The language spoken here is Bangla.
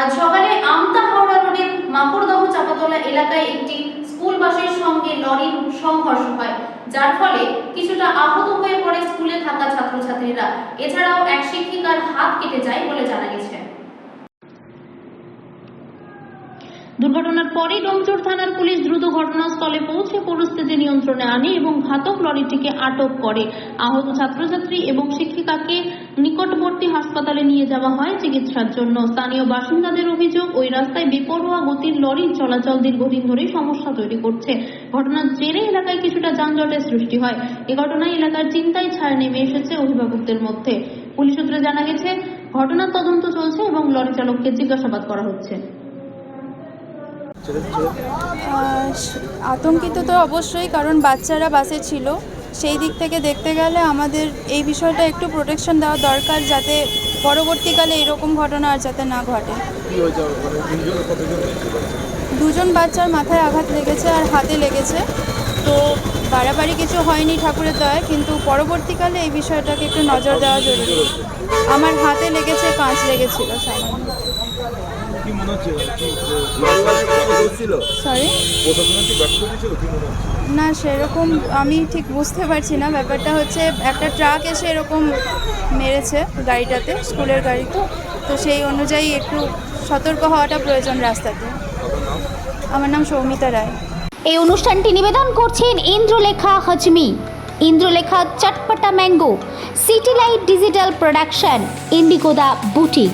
আজ সকালে আমতা হাওড়া রোডের মাকড়দহ চাপাতলা এলাকায় একটি স্কুল বাসের সঙ্গে লরির সংঘর্ষ হয়, যার ফলে কিছুটা আহত হয়ে পড়ে স্কুলে থাকা ছাত্রছাত্রীরা। এছাড়াও এক শিক্ষিকার হাত কেটে যায় বলে জানা গেছে দুর্ঘটনার পরে ডোমজোর থানার পুলিশ দ্রুত ঘটনাস্থলে পৌঁছে পরিস্থিতি নিয়ন্ত্রণে আনে এবং ঘাতক লরিটিকে আটক করে। আহত ছাত্রছাত্রী এবং শিক্ষিকাকে নিকটবর্তী হাসপাতালে নিয়ে যাওয়া হয় চিকিৎসার জন্য। স্থানীয় বাসিন্দাদের অভিযোগ, ওই রাস্তায় বেপরোয়া গতির লরির চলাচল দীর্ঘদিন ধরে সমস্যা তৈরি করছে। ঘটনার জেরে এলাকায় কিছুটা যানজটের সৃষ্টি হয়। এ ঘটনায় এলাকার চিন্তায় ছায়া নেমে এসেছে অভিভাবকদের মধ্যে। পুলিশ সূত্রে জানা গেছে, ঘটনার তদন্ত চলছে এবং লরি চালককে জিজ্ঞাসাবাদ করা হচ্ছে। আতঙ্কিত তো অবশ্যই কারণ বাচ্চারা বাসে ছিল। সেই দিক থেকে দেখতে গেলে আমাদের এই বিষয়টা একটু প্রোটেকশন দেওয়া দরকার যাতে পরবর্তীকালে এরকম ঘটনা আর যাতে না ঘটে। মানে? দুজন বাচ্চার মাথায় আঘাত লেগেছে আর হাতে লেগেছে। তো বাড়াবাড়ি কিছু হয়নি ঠাকুরের দয়ায় কিন্তু পরবর্তীকালে এই বিষয়টাকে একটু নজর দেওয়া জরুরি। আমার হাতে লেগেছে কাঁচ লেগেছিল সামান্য। সরি না সেরকম আমি ঠিক বুঝতে পারছি না। ব্যাপারটা হচ্ছে একটা ট্রাক এসে এরকম মেরেছে গাড়িটাতে স্কুলের গাড়ি তো তো সেই অনুযায়ী একটু সতর্ক হওয়াটা প্রয়োজন রাস্তাতে। আমার নাম সৌমিতা রায়। এই অনুষ্ঠানটি নিবেদন করছেন Indralekha হজমি। Indralekha চটপটা mango city light digital production ইন্ডিগোদা boutique.